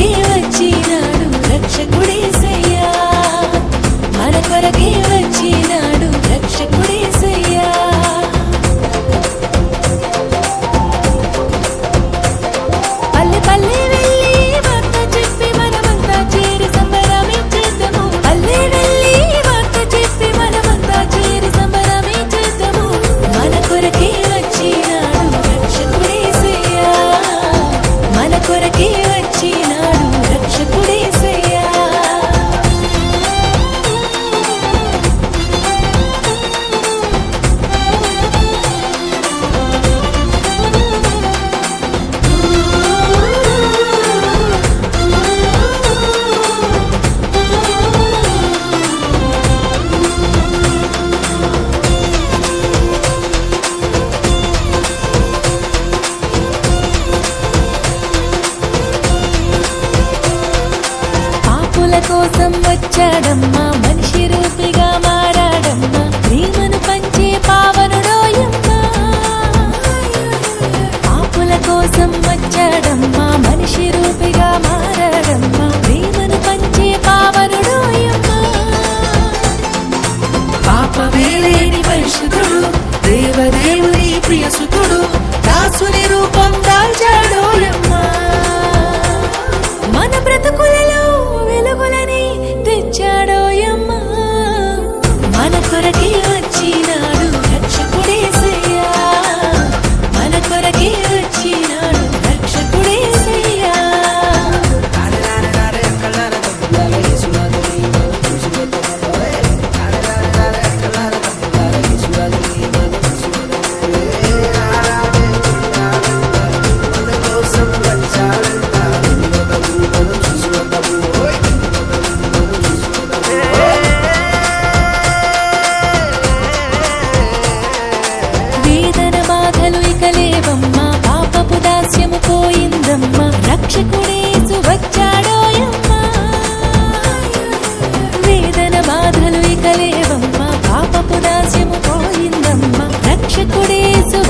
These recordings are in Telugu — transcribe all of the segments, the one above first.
के वच కోసం వచ్చాడమ్మా. మనిషి రూపిగా మారాడమ్మా. ప్రేమను పంచే పావనుడోయమ్మా ఆపుల కోసం వచ్చాడమ్మా. మనిషి రూపిగా మారాడమ్మా. ప్రేమను పంచే పావనుడోయమ్మా పాపమేలేని పరిశుద్ధుడు దేవదేవుని ప్రియసుతుడు దాసుని రూప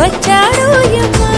వచ్చాడు దాస్యము